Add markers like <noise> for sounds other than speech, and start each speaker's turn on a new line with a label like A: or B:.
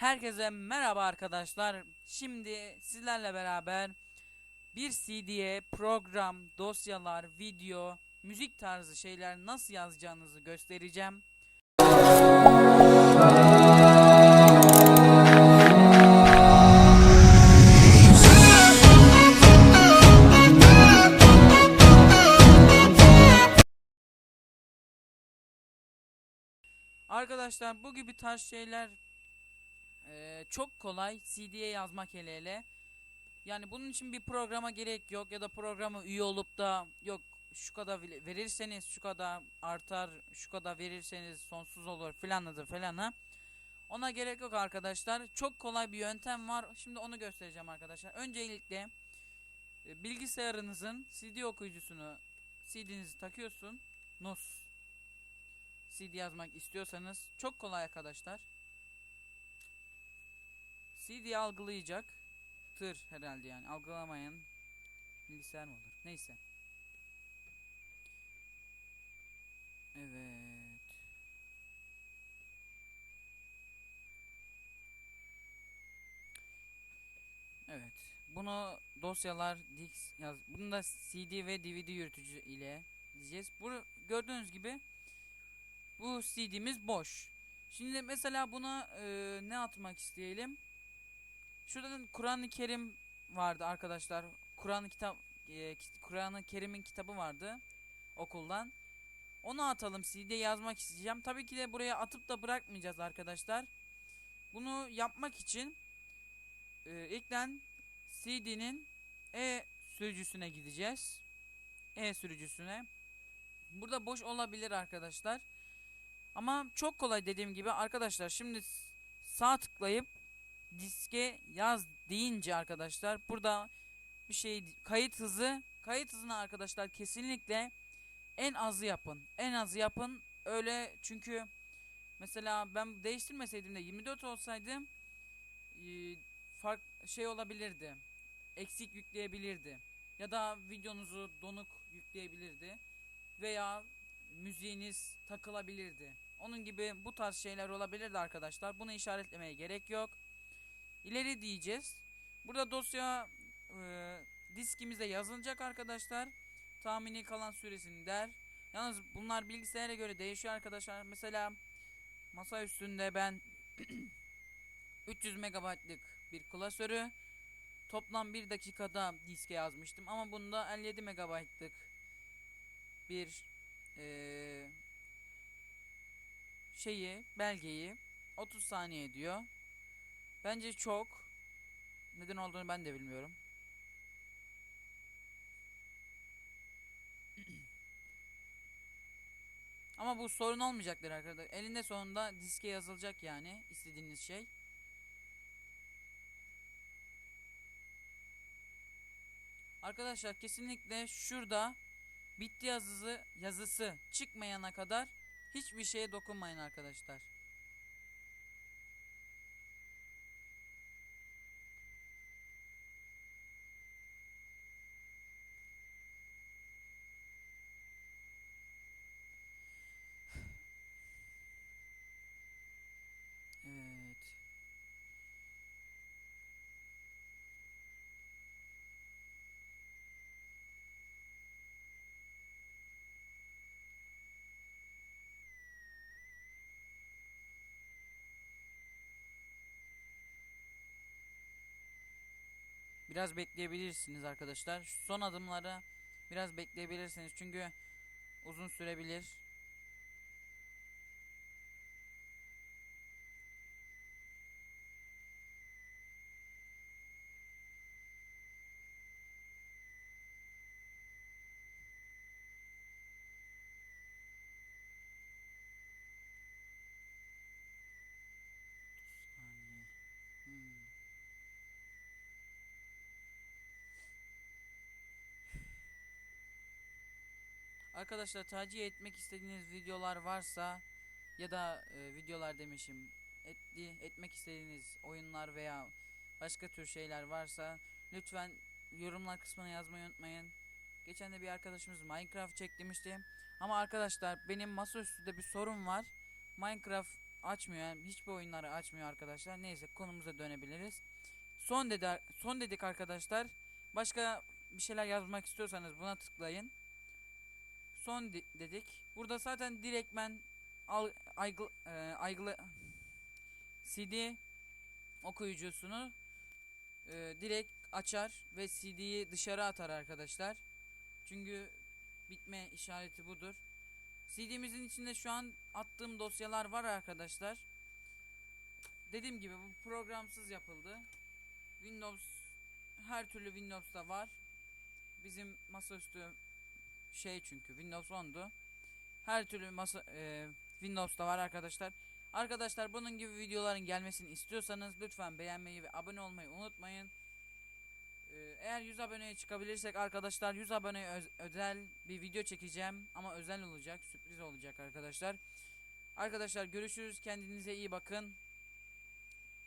A: Herkese merhaba arkadaşlar. Şimdi sizlerle beraber bir CD'ye program, dosyalar, video, müzik tarzı şeyler nasıl yazacağınızı göstereceğim. Arkadaşlar bu gibi tarz şeyler eee, çok kolay CD'ye yazmak hele hele. Yani bunun için bir programa gerek yok ya da programa üye olup da yok şu kadar veri- verirseniz şu kadar artar, şu kadar verirseniz sonsuz olur filanıdır filanı. Ona gerek yok arkadaşlar. Çok kolay bir yöntem var. Şimdi onu göstereceğim arkadaşlar. Öncelikle e, bilgisayarınızın CD okuyucusunu CD'nizi takıyorsun. NOS CD yazmak istiyorsanız çok kolay arkadaşlar. CD algılayacak. Tır herhalde yani. Algılamayan bilgisayar mı olur? Neyse. Evet. Evet. Bunu dosyalar Dix yaz. Bunu da CD ve DVD yürütücü ile diyeceğiz. Bu gördüğünüz gibi bu CD'miz boş. Şimdi mesela buna e, ne atmak isteyelim? Şuradan Kur'an-ı Kerim vardı arkadaşlar. Kur'an-ı kitap e, Kur'an-ı Kerim'in kitabı vardı okuldan. Onu atalım CD yazmak isteyeceğim. Tabii ki de buraya atıp da bırakmayacağız arkadaşlar. Bunu yapmak için e, ilkten CD'nin E sürücüsüne gideceğiz. E sürücüsüne. Burada boş olabilir arkadaşlar. Ama çok kolay dediğim gibi arkadaşlar şimdi sağ tıklayıp diske yaz deyince arkadaşlar burada bir şey kayıt hızı kayıt hızını arkadaşlar kesinlikle en azı yapın. En azı yapın. Öyle çünkü mesela ben değiştirmeseydim de 24 olsaydı e, fark şey olabilirdi. Eksik yükleyebilirdi. Ya da videonuzu donuk yükleyebilirdi. Veya müziğiniz takılabilirdi. Onun gibi bu tarz şeyler olabilirdi arkadaşlar. Bunu işaretlemeye gerek yok. İleri diyeceğiz. Burada dosya e, diskimize yazılacak arkadaşlar. Tahmini kalan süresini der. Yalnız bunlar bilgisayara göre değişiyor arkadaşlar. Mesela masa üstünde ben <clears throat> 300 megabaytlık bir klasörü toplam 1 dakikada diske yazmıştım. Ama bunda 57 megabaytlık bir eee, şeyi, belgeyi 30 saniye diyor. Bence çok. Neden olduğunu ben de bilmiyorum. Ama bu sorun olmayacaktır arkadaşlar. Elinde sonunda diske yazılacak yani istediğiniz şey. Arkadaşlar kesinlikle şurada bitti yazısı yazısı çıkmayana kadar hiçbir şeye dokunmayın arkadaşlar. Biraz bekleyebilirsiniz arkadaşlar. Şu son adımları biraz bekleyebilirsiniz çünkü uzun sürebilir. Arkadaşlar tercih etmek istediğiniz videolar varsa ya da e, videolar demişim etli, etmek istediğiniz oyunlar veya başka tür şeyler varsa lütfen yorumlar kısmına yazmayı unutmayın. Geçen de bir arkadaşımız Minecraft çek demişti. Ama arkadaşlar benim masaüstünde bir sorun var. Minecraft açmıyor. Yani hiçbir oyunları açmıyor arkadaşlar. Neyse konumuza dönebiliriz. Son dedi son dedik arkadaşlar. Başka bir şeyler yazmak istiyorsanız buna tıklayın. Son de- dedik. Burada zaten direktmen al, aygı, e, aygılı CD okuyucusunu e, direkt açar ve CD'yi dışarı atar arkadaşlar. Çünkü bitme işareti budur. CD'mizin içinde şu an attığım dosyalar var arkadaşlar. Dediğim gibi bu programsız yapıldı. Windows her türlü Windows'ta var. Bizim masaüstü şey çünkü Windows 10'du. Her türlü masa e, Windows'ta var arkadaşlar. Arkadaşlar bunun gibi videoların gelmesini istiyorsanız lütfen beğenmeyi ve abone olmayı unutmayın. Ee, Eğer 100 aboneye çıkabilirsek arkadaşlar 100 aboneye öz- özel bir video çekeceğim ama özel olacak sürpriz olacak arkadaşlar. Arkadaşlar görüşürüz kendinize iyi bakın.